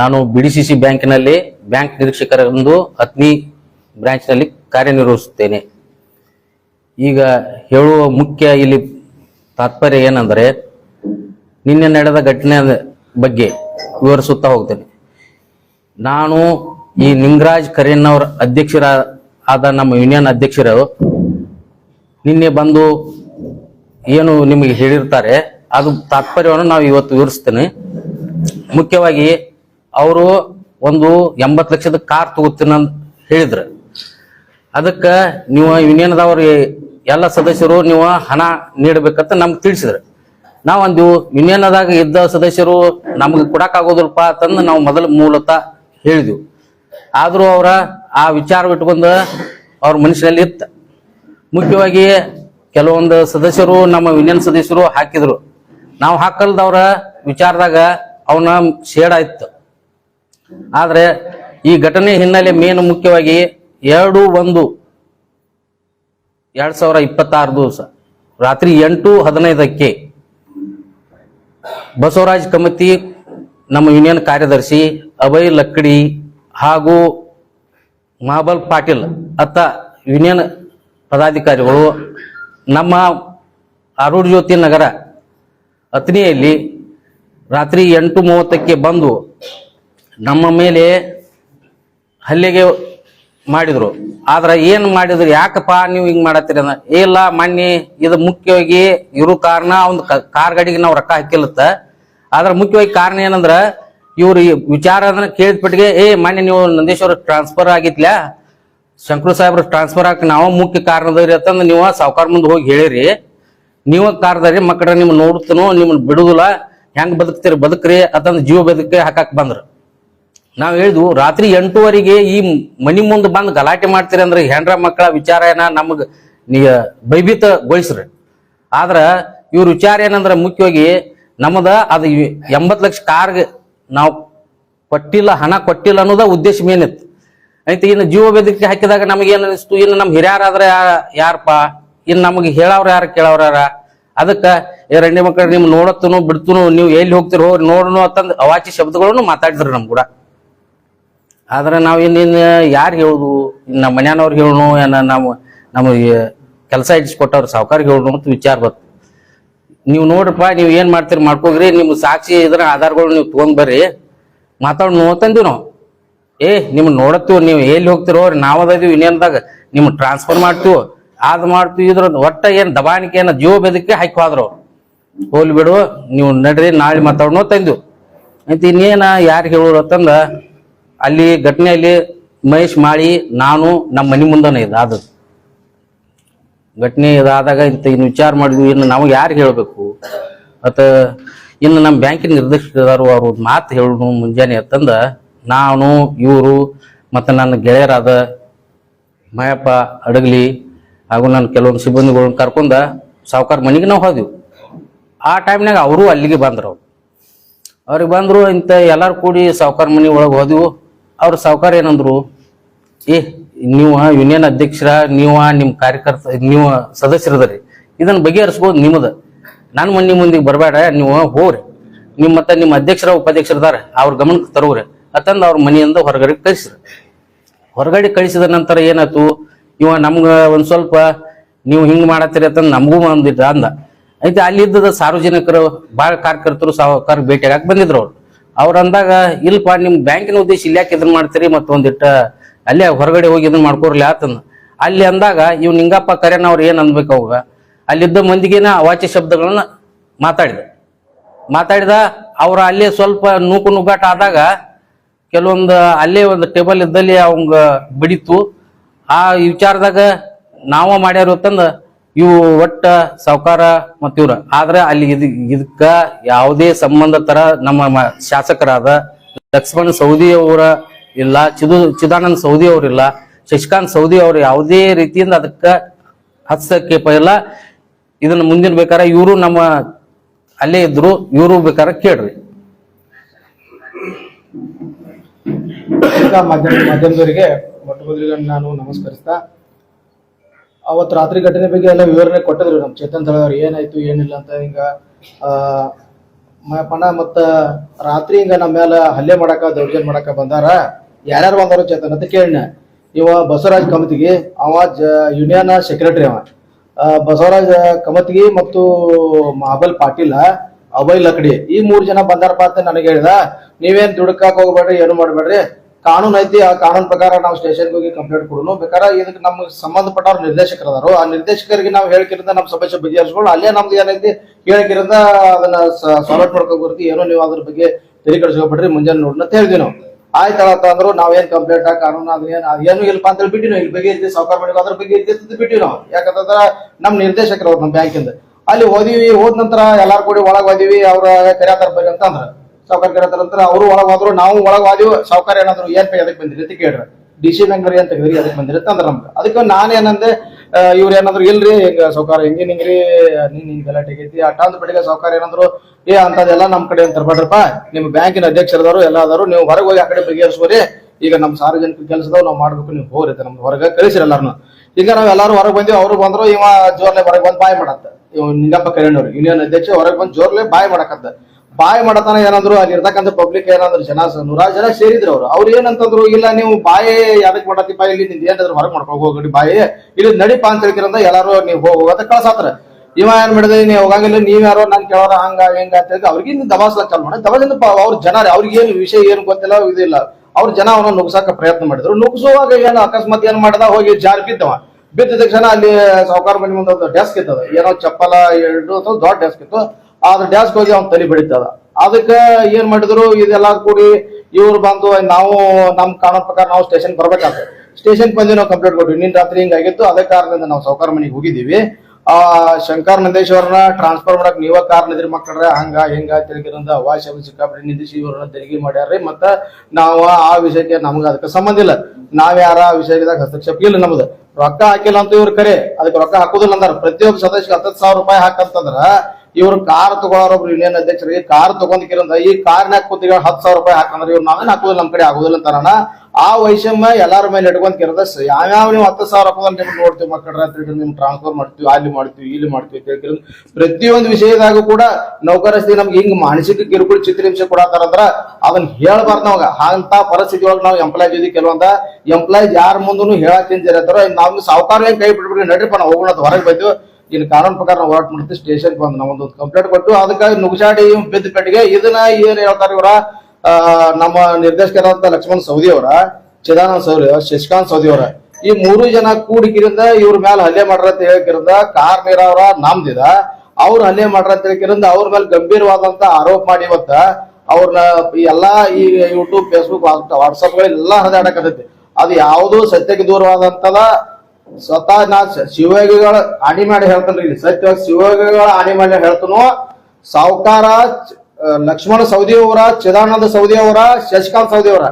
ನಾನು B D C C ಬ್ಯಾಂಕಿನಲ್ಲಿ bank ನಿರೀಕ್ಷಕರೆಂದು ಅತ್ನಿ ಬ್ರಾಂಚ್ನಲ್ಲಿ ಕಾರ್ಯನಿರ್ವಹಿಸುತ್ತೇನೆ. ಈಗ ಹೇಳುವ ಮುಖ್ಯ ಇಲ್ಲಿ ತಾತ್ಪರ್ಯ ಏನಂದರೆ, ನಿನ್ನೆ ನಡೆದ ಘಟನೆ ಬಗ್ಗೆ ವಿವರಿಸುತ್ತಾ ಹೋಗ್ತೇನೆ. ನಾನು ಈ ನಿಂಗರಾಜ್ ಕರೇನ್ನವರ ಅಧ್ಯಕ್ಷರ ಆದ ನಮ್ಮ ಯೂನಿಯನ್ ಅಧ್ಯಕ್ಷರು ನಿನ್ನೆ ಬಂದು ಏನು ನಿಮಗೆ ಹೇಳಿರ್ತಾರೆ, ಅದು ತಾತ್ಪರ್ಯವನ್ನು ನಾವು ಇವತ್ತು ವಿವರಿಸ್ತೇನೆ. ಮುಖ್ಯವಾಗಿ ಅವರು ಒಂದು ಎಂಬತ್ತು ಲಕ್ಷದ ಕಾರ್ ತಗೋತೀನಿ ಅಂತ ಹೇಳಿದ್ರು. ಅದಕ್ಕೆ ನೀವು ಯೂನಿಯನ್ದವ್ರು ಎಲ್ಲ ಸದಸ್ಯರು ನೀವು ಹಣ ನೀಡಬೇಕಂತ ನಮ್ಗೆ ತಿಳಿಸಿದ್ರು. ನಾವು ಒಂದು ಯೂನಿಯನ್ದಾಗ ಇದ್ದ ಸದಸ್ಯರು ನಮ್ಗೆ ಕೊಡಕ್ಕಾಗೋದಿಲ್ಲಪ್ಪ ಅಂತಂದು ನಾವು ಮೊದಲು ಮೂಲತಃ ಹೇಳಿದ್ವಿ. ಆದರೂ ಅವರ ಆ ವಿಚಾರ ಬಿಟ್ಕೊಂಡು ಅವ್ರ ಮನುಷ್ಯನಲ್ಲಿ ಇತ್ತು. ಮುಖ್ಯವಾಗಿ ಕೆಲವೊಂದು ಸದಸ್ಯರು ನಮ್ಮ ಯೂನಿಯನ್ ಸದಸ್ಯರು ಹಾಕಿದ್ರು. ನಾವು ಹಾಕಲ್ದವ್ರ ವಿಚಾರದಾಗ ಅವನ ಶೇಡ್ ಆಯ್ತು. ಆದ್ರೆ ಈ ಘಟನೆ ಹಿನ್ನೆಲೆ ಮೇನ್ ಮುಖ್ಯವಾಗಿ ಎರಡು ಒಂದು ಎರಡ್ ಸಾವಿರ ಇಪ್ಪತ್ತಾರು ದಿವಸ, ರಾತ್ರಿ ಎಂಟು ಹದಿನೈದಕ್ಕೆ ಬಸವರಾಜ್ ಕಮಿತಿ ನಮ್ಮ ಯೂನಿಯನ್ ಕಾರ್ಯದರ್ಶಿ ಅಭಯ್ ಲಕ್ಕಡಿ ಹಾಗೂ ಮಹಾಬಲ್ ಪಾಟೀಲ್ ಅತ್ತ ಯೂನಿಯನ್ ಪದಾಧಿಕಾರಿಗಳು ನಮ್ಮ ಆರೂಢ ಜ್ಯೋತಿ ನಗರ ಅತ್ನಿಯಲ್ಲಿ ರಾತ್ರಿ ಎಂಟು ಮೂವತ್ತಕ್ಕೆ ಬಂದು ನಮ್ಮ ಮೇಲೆ ಹಲ್ಲಿಗೆ ಮಾಡಿದ್ರು. ಆದ್ರೆ ಏನ್ ಮಾಡಿದ್ರು? ಯಾಕಪ್ಪ ನೀವು ಹಿಂಗ್ ಮಾಡತ್ತೀರಿ ಅಂದ, "ಏ ಇಲ್ಲ ಮೊನ್ನೆ ಇದು ಮುಖ್ಯವಾಗಿ ಇರು ಕಾರಣ ಒಂದು ಕಾರ್ ಗಾಡಿಗೆ ನಾವು ರೊಕ್ಕ ಹಾಕಿಲ್ಲತ್ತ. ಆದ್ರೆ ಮುಖ್ಯವಾಗಿ ಕಾರಣ ಏನಂದ್ರ, ಇವ್ರು ವಿಚಾರ ಅದನ್ನ ಕೇಳಿದ ಏ ಮೊನ್ನೆ ನೀವು ನಂದೀಶ್ವರ ಟ್ರಾನ್ಸ್ಫರ್ ಆಗಿತ್ಲ? ಶಂಕರು ಸಾಹೇಬ್ರ ಟ್ರಾನ್ಸ್ಫರ್ ಹಾಕಿ ನಾವು ಮುಖ್ಯ ಕಾರಣದವ್ರಿ ಅಂತಂದ್ರೆ ನೀವು ಸಾವುಕಾರ ಮುಂದೆ ಹೋಗಿ ಹೇಳಿರಿ. ನೀವ ಕಾರದರಿ ಮಕ್ಕಳ ನಿಮ್ ನೋಡ್ತನೋ ನಿಮ್ಮನ್ನ ಬಿಡುದಿಲ್ಲ, ಹೆಂಗ್ ಬದುಕ್ತೀರಿ, ಬದುಕ್ರಿ ಅಂತಂದು ಜೀವ ಬದುಕಿ ಹಾಕಕ್ ಬಂದ್ರು. ನಾವ್ ಹೇಳಿದ್ವು, ರಾತ್ರಿ ಎಂಟೂವರೆಗೆ ಈ ಮನಿ ಮುಂದೆ ಬಂದು ಗಲಾಟೆ ಮಾಡ್ತೀರಿ ಅಂದ್ರೆ ಹೆಂಡ್ರ ಮಕ್ಕಳ ವಿಚಾರ ಏನ ನಮಗ್ ನೀ ಭಯಭೀತಗೊಳಿಸ್ರಿ. ಆದ್ರ ಇವ್ರ ವಿಚಾರ ಏನಂದ್ರೆ ಮುಖ್ಯವಾಗಿ ನಮ್ಮದ ಅದು ಎಂಬತ್ತು ಲಕ್ಷ ಕಾರ್ಗೆ ನಾವು ಕೊಟ್ಟಿಲ್ಲ, ಹಣ ಕೊಟ್ಟಿಲ್ಲ ಅನ್ನೋದ ಉದ್ದೇಶ ಮೇನಿತ್ತು ಐತಿ ಇನ್ನು ಜೀವ ಬೆದರಿಕೆ ಹಾಕಿದಾಗ ನಮಗೇನು ಅನಿಸ್ತು ಇನ್ನು ನಮ್ಮ ಹಿರಿಯರಾದ್ರೆ ಯಾರಪ್ಪ? ಇನ್ನು ನಮಗೆ ಹೇಳವ್ರ ಯಾರು ಕೇಳವ್ರ ಯಾರ? ಅದಕ್ಕೆ ಎರಡನೇ ರಂಡಿ ಮಕ್ಕಳು ನಿಮ್ ನೋಡತ್ತನು, ಬಿಡ್ತನು, ನೀವು ಎಲ್ಲಿ ಹೋಗ್ತಿರೋ ಹೋಗಿ ನೋಡನು ಅಂತಂದ್ ಅವಾಚಿ ಶಬ್ದಗಳನ್ನು ಮಾತಾಡಿದ್ರು ನಮ್ ಕೂಡ. ಆದ್ರೆ ನಾವ್ ಇನ್ನಿನ್ ಯಾರು ಹೇಳುದು? ನಮ್ಮ ಮನ್ಯಾನವ್ರಿಗೆ ಹೇಳೋಣ, ಏನ ನಾವು ನಮಗೆ ಕೆಲಸ ಇಡಿಸ್ಕೊಟ್ಟವ್ರ ಸಾವುಕಾರಿಗೆ ಹೇಳೋಣ ಅಂತ ವಿಚಾರ ಬಂತು. ನೀವು ನೋಡ್ರಪ್ಪ, ನೀವು ಏನ್ ಮಾಡ್ತೀರಿ ಮಾಡ್ಕೋಗ್ರಿ, ನಿಮ್ ಸಾಕ್ಷಿ ಇದ್ರ ಆಧಾರಗಳು ನೀವು ತಗೊಂಡ್ ಬರ್ರಿ. ಮಾತಾಡ್ ನೋತಂದಿವಿ ನಾವು. ಏ, ನಿಮ್ ನೋಡತ್ತೀವಿ, ನೀವು ಎಲ್ಲಿ ಹೋಗ್ತಿರೋ ನಾವದೀವಿ ಇನ್ನೇನ್ದಾಗ ನಿಮ್ ಟ್ರಾನ್ಸ್ಫರ್ ಮಾಡ್ತೀವಿ ಅದ್ ಮಾಡ್ತೀವಿ ಇದ್ರ ಒಟ್ಟ ಏನ್ ದಬಾಣಿಕೆ, ಏನ ಜೀವ ಬೆದಕ್ಕೆ ಹಾಕಿ ಹೋದ್ರು ಹೋಲ್ ಬಿಡು, ನೀವು ನಡ್ರಿ, ನಾಳೆ ಮಾತಾಡ್ನೋ ತಂದ್ವಿ. ಅಂತ ಇನ್ನೇನ ಯಾರು ಹೇಳೋರು ಅಂತಂದ ಅಲ್ಲಿ ಘಟನೆಯಲ್ಲಿ ಮಹೇಶ್ ಮಾಳಿ, ನಾನು, ನಮ್ಮ ಮನೆ ಮುಂದನೆ ಇದೆ ಅದು ಘಟನೆ ಇದಾದಾಗ ಇಂಥ ಇನ್ನು ವಿಚಾರ ಮಾಡಿದ್ವಿ, ಇನ್ನು ನಮಗೆ ಯಾರು ಹೇಳಬೇಕು? ಮತ್ತು ಇನ್ನು ನಮ್ಮ ಬ್ಯಾಂಕಿನ ನಿರ್ದೇಶಕರು ಅವರು ಮಾತು ಹೇಳೋಣ ಮುಂಜಾನೆ ಅಂತಂದ ನಾನು, ಇವರು, ಮತ್ತು ನನ್ನ ಗೆಳೆಯರಾದ ಮಾಯಪ್ಪ ಅಡಗಲಿ, ಹಾಗೂ ನನ್ನ ಕೆಲವೊಂದು ಸಿಬ್ಬಂದಿಗಳನ್ನ ಕರ್ಕೊಂಡ ಸಾವುಕಾರ ಮನೆಗೆ ನಾವು ಹೋದ್ವಿ. ಆ ಟೈಮ್ನಾಗ ಅವರು ಅಲ್ಲಿಗೆ ಬಂದರು ಅವ್ರು. ಅವ್ರಿಗೆ ಬಂದರು ಇಂಥ ಎಲ್ಲರೂ ಕೂಡಿ ಸಾವುಕಾರ ಮನೆ ಒಳಗೆ ಹೋದ್ವು. ಅವ್ರ ಸಾವುಕಾರ ಏನಂದ್ರು, ಏ, ನೀವು ಯೂನಿಯನ್ ಅಧ್ಯಕ್ಷರ, ನೀವು ನಿಮ್ಮ ಕಾರ್ಯಕರ್ತ, ನೀವು ಸದಸ್ಯರದರಿ ಇದನ್ನ ಬಗೆಹರಿಸ್ಬೋದು ನಿಮ್ಮದ ನಾನು ಮನೆ ಮುಂದಿಗೆ ಬರಬೇಡ ನೀವು ಹೋಗ್ರಿ. ನಿಮ್ಮ ಮತ್ತೆ ನಿಮ್ಮ ಅಧ್ಯಕ್ಷರ ಉಪಾಧ್ಯಕ್ಷರದಾರ ಅವ್ರ ಗಮನಕ್ಕೆ ತರೋರಿ. ಅಂತಂದು ಅವ್ರ ಮನೆಯಿಂದ ಹೊರಗಡೆ ಕಳಿಸ್ರಿ ಹೊರಗಡೆ ಕಳಿಸಿದ ನಂತರ ಏನಾಯ್ತು, ಇವ ನಮ್ಗ ಒಂದ್ ಸ್ವಲ್ಪ ನೀವು ಹಿಂಗ್ ಮಾಡತ್ತೀರಿ ಅಂತ ನಮಗೂ ಒಂದಿಟ್ಟ ಅಂದ. ಐತೆ ಅಲ್ಲಿದ್ದ ಸಾರ್ವಜನಿಕರು, ಬಾಳ ಕಾರ್ಯಕರ್ತರು, ಸಾವುಕಾರ ಭೇಟಿಯಾಗಕ್ ಬಂದಿದ್ರು ಅವ್ರು. ಅವ್ರ ಅಂದಾಗ ಇಲ್ಪ ನಿಮ್ ಬ್ಯಾಂಕಿನ ಉದ್ದೇಶ ಇಲ್ಲಿ ಯಾಕೆ ಇದನ್ನ ಮಾಡ್ತೀರಿ? ಮತ್ತ ಒಂದಿಟ್ಟ ಅಲ್ಲೇ ಹೊರಗಡೆ ಹೋಗಿ ಇದನ್ನ ಮಾಡ್ಕೋರ್ಲಿ ಆತನ. ಅಲ್ಲಿ ಅಂದಾಗ ಇವ್ ನಿಂಗಪ್ಪ, ಕರೆನ ಅವ್ರು ಏನ್ ಅನ್ಬೇಕು ಅವಾಗ? ಅಲ್ಲಿದ್ದ ಮಂದಿಗೇನ ಅವಾಚ್ಯ ಶಬ್ದಗಳನ್ನ ಮಾತಾಡಿದ. ಮಾತಾಡಿದ, ಅವ್ರ ಅಲ್ಲೇ ಸ್ವಲ್ಪ ನೂಕು ನುಗ್ಗಾಟ ಆದಾಗ, ಕೆಲವೊಂದು ಅಲ್ಲೇ ಒಂದು ಟೇಬಲ್ ಇದ್ದಲ್ಲಿ ಅವಂಗ ಬಿಡಿತು ಆ ವಿಚಾರದಾಗ ನಾವ ಮಾಡ್ಯಾರ ತಂದ ಇವು ಒಟ್ಟ ಸಾವುಕಾರ ಮತ್ತ ಇವ್ರ. ಆದ್ರೆ ಅಲ್ಲಿ ಇದ್ ಇದಕ್ಕ ಯಾವುದೇ ಸಂಬಂಧ ತರ ನಮ್ಮ ಶಾಸಕರಾದ ಲಕ್ಷ್ಮಣ್ ಸೌದಿ ಅವರ ಇಲ್ಲ, ಚಿದು ಚಿದಾನಂದ್ ಸೌದಿ ಅವರಿಲ್ಲ ಶಶಿಕಾಂತ್ ಸೌದಿ ಅವರು ಯಾವುದೇ ರೀತಿಯಿಂದ ಅದಕ್ಕ ಹಸ್ತಕ್ಷೇಪ ಇಲ್ಲ. ಇದನ್ನ ಮುಂದಿನ ಬೇಕಾರೆ ಇವರು ನಮ್ಮ ಅಲ್ಲೇ ಇದ್ರು, ಇವರು ಬೇಕಾರೆ ಕೇಳ್ರಿ. ಮಾಧ್ಯಮದವರಿಗೆ ಮೊಟ್ಟ ಮೊದಲಿಗೆ ನಾನು ನಮಸ್ಕರಿಸ್ತಾ ಅವತ್ತು ರಾತ್ರಿ ಘಟನೆ ಬಗ್ಗೆ ಎಲ್ಲ ವಿವರಣೆ ಕೊಟ್ಟಿದ್ರು ನಮ್ಮ ಚೇತನ್ ತಳವ್ರು ಏನಾಯ್ತು, ಏನಿಲ್ಲ ಅಂತ ಹಿಂಗ ಪಣ ಮತ್ತ ರಾತ್ರಿ ಹಿಂಗ ನಮ್ಮ ಮೇಲೆ ಹಲ್ಲೆ ಮಾಡಾಕ, ದೌರ್ಜನ್ಯ ಮಾಡಾಕ ಬಂದಾರ. ಯಾರ್ಯಾರು ಬಂದಾರ ಚೇತನ್ ಅಂತ ಕೇಳಿನ. ಇವ ಬಸವರಾಜ್ ಕಮತಿಗಿ, ಅವ ಯೂನಿಯನ್ ಸೆಕ್ರೆಟರಿ ಅವ. ಬಸವರಾಜ್ ಕಮತಿಗಿ ಮತ್ತು ಮಹಾಬಲ್ ಪಾಟೀಲ, ಅಭಯ್ ಲಕಡಿ, ಈ ಮೂರು ಜನ ಬಂದಾರಪ್ಪ ಅಂತ ನನಗೆ ಹೇಳಿದ. ನೀವೇನ್ ದುಡ್ಕಾಕ್ ಹೋಗ್ಬೇಡ್ರಿ, ಏನು ಮಾಡ್ಬೇಡ್ರಿ. ಕಾನೂನು ಐತಿ, ಆ ಕಾನೂನು ಪ್ರಕಾರ ನಾವು ಸ್ಟೇಷನ್ಗೆ ಹೋಗಿ ಕಂಪ್ಲೇಂಟ್ ಕೊಡೋನು. ಬೇಕಾದ್ರೆ ಇದಕ್ಕೆ ನಮ್ಗೆ ಸಂಬಂಧಪಟ್ಟವ್ರ ನಿರ್ದೇಶಕರು ಅದಾರು ಆ ನಿರ್ದೇಶಕರಿಗೆ ನಾವು ಹೇಳಿಕಿರಿಂದ ನಮ್ಮ ಸಮಸ್ಯೆ ಬಗೆಹರಿಸ್ಕೊಂಡು ಅಲ್ಲೇ ನಮ್ದು ಏನೈತಿ? ಹೇಳಿಕಿರಿಂದ ಅದನ್ನ ಸಾಲ್ವ್ ಮಾಡ್ಕೋ ಬರ್ತಿ ಏನೋ ನೀವು ಅದ್ರ ಬಗ್ಗೆ ಕೆಡಿಸ್ಕೊಬಿಡ್ರಿ ಮುಂಜಾನೆ ನೋಡ್ನ ಅಂತ ಹೇಳಿದ್ವಿ ನಾವು. ಆಯ್ತಲ್ಲ ಅಂದ್ರು, ನಾವೇನ್ ಕಂಪ್ಲೇಂಟ್ ಕಾನೂನು ಅದ್ರ ಏನ್ ಏನು ಇಲ್ಲಪ್ಪ ಅಂತ ಹೇಳಿ ನಾವು. ಇಲ್ಲಿ ಬಗ್ಗೆ ಇರ್ತೀವಿ, ಸಾವುಕಾರ ಮಾಡಿ ಅದ್ರ ಬಗ್ಗೆ ಇರ್ತಿದ್ದು ಬಿಟ್ಟಿವಿ ನಾವು. ಯಾಕಂತಂದ್ರ ನಮ್ ನಿರ್ದೇಶಕರು ಅವ್ರು ನಮ್ಮ ಬ್ಯಾಂಕಿಂದ ಅಲ್ಲಿ ಓದಿವಿ ಹೋದ ನಂತರ ಎಲ್ಲಾರು ಕೂಡಿ ಒಳಗೆ ಓದಿವಿ ಅವ್ರ ಕರೆಯತಾರ ಬರ್ರಿ ಅಂತ ಅಂದ್ರ. ಸಾವುಕಾರ ಕರ್ಯಾತಾರ ಅಂತ ಅವರು ಒಳಗ್ ಹೋದ್ರು ನಾವು ಒಳಗೆ ಹೋದಿವಿ ಸಾವುಕಾರ ಏನಾದ್ರು ಏನ್ ಪೇ ಅದಕ್ಕೆ ಬಂದಿರಿ ಕೇಳ್ರಿ. ಡಿ ಸಿ ಬ್ಯಾಂಕ್ ಅಂತ ಹೇಳಿ ಅದಕ್ಕೆ ಬಂದಿರಿ ಅಂದ್ರೆ ನಮ್ಗೆ. ಅದಕ್ಕೆ ನಾನು ಏನಂದೆ ಇವ್ರು ಏನಾದ್ರು ಇಲ್ರಿ, ಹಿಂಗ ಸಾವುಕಾರ ಹಿಂಗೆ ನಿಂಗ್ರಿ ನೀನ್ ಹಿಂಗ್ ಗಲಾಟೆ ಆಗೈತಿ ಅಟ್ಟಾಂದ್ ಪಟ್ಟಿಗೆ ಸಾವುಕಾರ ಏನಾದ್ರು, ಏ, ಅಂತದೆಲ್ಲ ನಮ್ ಕಡೆ ಅಂತ ಬೇಡ್ರಪ್ಪ ನಿಮ್ ಬ್ಯಾಂಕಿನ ಅಧ್ಯಕ್ಷರದವರು ಎಲ್ಲ ಅದಾರು ನೀವು ಹೊರಗೆ ಹೋಗಿ ಆ ಕಡೆ ಬಗೆಹರಿಸುವರಿ ಈಗ ನಮ್ ಸಾರ್ವಜನಿಕ ಕೆಲಸದವ್ ನಾವು ಮಾಡ್ಬೇಕು, ನೀವು ಹೋಗ್ರಿ ನಮ್ದು ಹೊರಗೆ ಕಳಿಸಿರಿ ಎಲ್ಲಾರನು. ಈಗ ನಾವ್ ಎಲ್ಲಾರು ಹೊರಗೆ ಬಂದಿವಿ, ಅವ್ರು ಬಂದ್ರು, ಇವ ಜೋರ್ಲೆ ಹೊರಗೆ ಬಂದ್ ಬಾಯ್ ಮಾಡತ್ತ. ಇವ್ ನಿಂಗಪ್ಪ ಕರೆಯೋರು ಯೂನಿಯನ್ ಅಧ್ಯಕ್ಷ, ಹೊರಗೆ ಬಂದ್ ಜೋರ್ಲೆ ಬಾಯ್ ಮಾಡಕತ್ತ. ಬಾಯ್ ಮಾಡತಾನ ಏನಂದ್ರು ಅಲ್ಲಿ ಇರ್ತಕ್ಕಂಥ ಪಬ್ಲಿಕ್ ಏನಂದ್ರು ಜನ ನೂರಾರು ಜನ ಸೇರಿದ್ರು ಅವ್ರು. ಅವ್ರು ಏನಂತಂದ್ರು, ಇಲ್ಲ ನೀವು ಬಾಯಿ ಯಾದಕ್ ಮಾಡತ್ತಿಪ್ಪ, ಇಲ್ಲಿ ನಿಂದ ಏನಾದ್ರು ಹೊರಗೆ ಮಾಡ್ಕೊಂಡು ಹೋಗಿ ಬಾಯಿ ಇಲ್ಲಿ ನಡಿಪ ಅಂತ ಹೇಳ್ಕಿರಂದ ಎಲ್ಲಾರು ನೀವು ಹೋಗೋದ ಕಳ್ಸಾತ್ರ ಇವ ಏನ್ ಮಾಡಿದ್ರೆ ನೀವು ಹೋಗಂಗಿಲ್ಲ, ನೀವ್ ಯಾರೋ ನನ್ ಕೇಳೋರ ಹಂಗ, ಹೆಂಗ ಅಂತ ಹೇಳಿ ಅವ್ರಿಗೆ ದಬಾಸ್ಲಕ್ ಚಾಲು ಮಾಡಿ ದಬಾಸಿಂದ ಅವ್ರ ಜನ ಅವ್ರಿಗೆ ಏನು ವಿಷಯ ಏನು ಗೊತ್ತಿಲ್ಲ, ಇದಿಲ್ಲ. ಅವ್ರ ಜನ ಅವನ ನುಗ್ಸಾಕ ಪ್ರಯತ್ನ ಮಾಡಿದ್ರು. ನುಗ್ಸುವಾಗ ಏನು ಅಕಸ್ಮಾತ್ ಏನ್ ಮಾಡ್ದ, ಹೋಗಿ ಜಾರ್ ಬಿದ್ದವ. ಬಿದ್ದ ತಕ್ಷಣ ಅಲ್ಲಿ ಸಾವುಕಾರ ಮನೆ ಮುಂದೆ ಒಂದು ಡೆಸ್ಕ್ ಇತ್ತದ ಏನೋ ಚಪ್ಪಲ, ಎರಡು ಅಥವಾ ದೊಡ್ಡ ಡೆಸ್ಕ್ ಇತ್ತು. ಅದ್ರ ಡ್ಯಾಸ್ಕ್ ಹೋಗಿ ಅವ್ನ ತಲೆ ಬಿಡಿತದ. ಅದಕ್ಕೆ ಏನ್ ಮಾಡಿದ್ರು ಇದೆಲ್ಲ ಕೂಡಿ ಇವ್ರು ಬಂದು, ನಾವು ನಮ್ ಕಾನೂನು ಪ್ರಕಾರ ನಾವು ಸ್ಟೇಷನ್ ಬರ್ಬೇಕಾಗ್ತದೆ. ಸ್ಟೇಷನ್ ಬಂದು ನಾವು ಕಂಪ್ಲೇಂಟ್ ಕೊಟ್ವಿ. ನಿನ್ ರಾತ್ರಿ ಹಿಂಗಾಗಿತ್ತು ಅದೇ ಕಾರಣದಿಂದ ನಾವು ಸಾವುಕಾರ ಮನೆಗೆ ಹೋಗಿದ್ದೀವಿ. ಆ, ಶಂಕರ್ ನಂದೇಶ್ವರನ ಟ್ರಾನ್ಸ್ಫರ್ ಮಾಡಕ್ ನೀವ ಕಾರಣ ಇದ್ರಿ ಮಕ್ಕಳ್ರೆ ಹಂಗ, ಹಿಂಗ ತಿರುಗಿರಿಂದ ಅವಾಶ ಸಿಕ್ಕಾಪಟ್ಟೆ ನಿಂದಿಸಿ ಇವ್ರನ್ನ ತೆರಿಗೆ ಮಾಡ್ಯಾರ್ರಿ. ಮತ್ತ ನಾವು ಆ ವಿಷಯಕ್ಕೆ ನಮ್ಗ ಅದಕ್ಕೆ ಸಂಬಂಧ ಇಲ್ಲ. ನಾವ್ ಯಾರ ಆ ವಿಷಯದಾಗ ಹಸ್ತಕ್ಷೇಪ ಇಲ್ಲ ನಮ್ದು. ರೊಕ್ಕ ಹಾಕಿಲ್ಲ ಅಂತ ಇವ್ರ ಕರೆ. ಅದಕ್ಕೆ ರೊಕ್ಕ ಹಾಕುದಿಲ್ಲ ಅಂದಾರ. ಪ್ರತಿಯೊಬ್ಬ ಸದಸ್ಯ ಹತ್ತತ್ತು ಸಾವಿರ ರೂಪಾಯಿ ಹಾಕಂತಂದ್ರ ಇವ್ರು ಕಾರ್ ತಗೊಳೋರೊಬ್ರು ಯೂನಿಯನ್ ಅಧ್ಯಕ್ಷರಿಗೆ ಕಾರ್ ತಗೊಂಡ್ಕಿರಂದ ಈ ಕಾರ್ನಾಗ ಕೂತಿಗೆ ಹತ್ತು ಸಾವಿರ ರೂಪಾಯಿ ಹಾಕಂದ್ರೆ ಇವ್ರು ನಾವೇನ್ ಹಾಕುದಿಲ್ಲ, ನಮ್ ಕಡೆ ಆಗುದಿಲ್ಲ ಅಂತಾರಣ ಆ ವೈಷಮ್ಯ ಎಲ್ಲಾರ ಮೇಲೆ ಇಟ್ಕೊಂಡ್ಕಿರದ ಯಾವ್ಯಾವ ನೀವು ಹತ್ತು ಸಾವಿರ ರೂಪಾಯಿ ನಿಮ್ಗೆ ನೋಡ್ತೀವಿ ಮಕ್ಕಳ ಅಂತ ನಿಮ್ ಟ್ರಾನ್ಸ್ಫರ್ ಮಾಡ್ತೀವಿ, ಅಲ್ಲಿ ಮಾಡ್ತೀವಿ, ಇಲ್ಲಿ ಮಾಡ್ತೀವಿ ಅಂತ ಪ್ರತಿಯೊಂದು ವಿಷಯದಾಗೂ ಕೂಡ ನೌಕರಸ್ಥಿ ನಮ್ಗೆ ಹಿಂಗ್ ಮಾನಸಿಕ ಕಿರುಕುಳ ಚಿತ್ರಹಿಂಸೆ ಕೊಡತ್ತಾರಂದ್ರ ಅದನ್ನ ಹೇಳ್ಬಾರ್ದು ನಾವಾಗ ಅಂತ ಪರಿಸ್ಥಿತಿ ಒಳಗೆ ನಾವು ಎಂಪ್ಲಾಯ್ ಇದೀವಿ ಕೆಲವೊಂದ ಎಂಪ್ಲಾಯ್ ಯಾರ ಮುಂದೂ ಹೇಳಕ್ ಜರತ್ತಾರ ನಾವು ಸಾವುಕಾರ ಕೈ ಬಿಡ್ಬಿಡ್ರಿ ನಡ್ರಿಪ್ಪ ನಾವು ಹೋಗೋಣ ಹೊರಗೆ ಬಂದು ಇನ್ನು ಕಾನೂನು ಪ್ರಕಾರ ನಾವು ಹೋರಾಟ ಮಾಡ್ತೀವಿ ಸ್ಟೇಷನ್ ಬಂದು ನಾವೊಂದು ಕಂಪ್ಲೇಂಟ್ ಕೊಟ್ಟು ಅದಕ್ಕಾಗಿ ನುಗ್ಸಾಡಿ ಬಿದ್ದ ಪೆಟ್ಟಿಗೆ. ಇದನ್ನ ಏನ್ ಹೇಳ್ತಾರೆ ಇವರ? ನಮ್ಮ ನಿರ್ದೇಶಕರಾದಂತ ಲಕ್ಷ್ಮಣ್ ಸೌದಿ ಅವರ, ಚಿದಾನಂದ ಸೌದಿ ಶಶಿಕಾಂತ್ ಸೌದಿ ಅವರ, ಈ ಮೂರು ಜನ ಕೂಡಿಕಿರಿಂದ ಇವ್ರ ಮೇಲೆ ಹಲ್ಲೆ ಮಾಡ್ರ ಅಂತ ಹೇಳಿಕಿರಿಂದ ಕಾರ್ ನೀರಾವರ ನಮ್ದಿದ. ಅವ್ರ ಹಲ್ಲೆ ಮಾಡ್ರ ಅಂತ ಹೇಳಿಕಿರಿಂದ ಅವ್ರ ಮೇಲೆ ಗಂಭೀರವಾದಂತ ಆರೋಪ ಮಾಡಿ ಇವತ್ತ ಅವ್ರನ್ನ ಎಲ್ಲಾ ಈ ಯೂಟ್ಯೂಬ್ ಫೇಸ್ಬುಕ್ ವಾಟ್ಸಪ್ ಗಳೆಲ್ಲ ಹರಿದಾಡಕತ್ತೈತಿ ಅದು ಯಾವುದು ಸತ್ಯಕ್ಕೆ ದೂರವಾದಂತದ ಸ್ವತಃ ನಾ ಶಿವಯೋಗಿಗಳ ಹಾನಿ ಮಾಡಿ ಹೇಳ್ತಾನ್ರಿ ಇಲ್ಲಿ. ಸತ್ಯವಾಗಿ ಶಿವಯೋಗಿಗಳ ಹಾನಿ ಮಾಡಿ ಹೇಳ್ತನು ಸಾವುಕಾರ ಲಕ್ಷ್ಮಣ ಸೌದಿ ಅವರ ಚಿದಾನಂದ ಸೌದಿ ಅವರ ಶಶಿಕಾಂತ್ ಸೌದಿ ಅವರ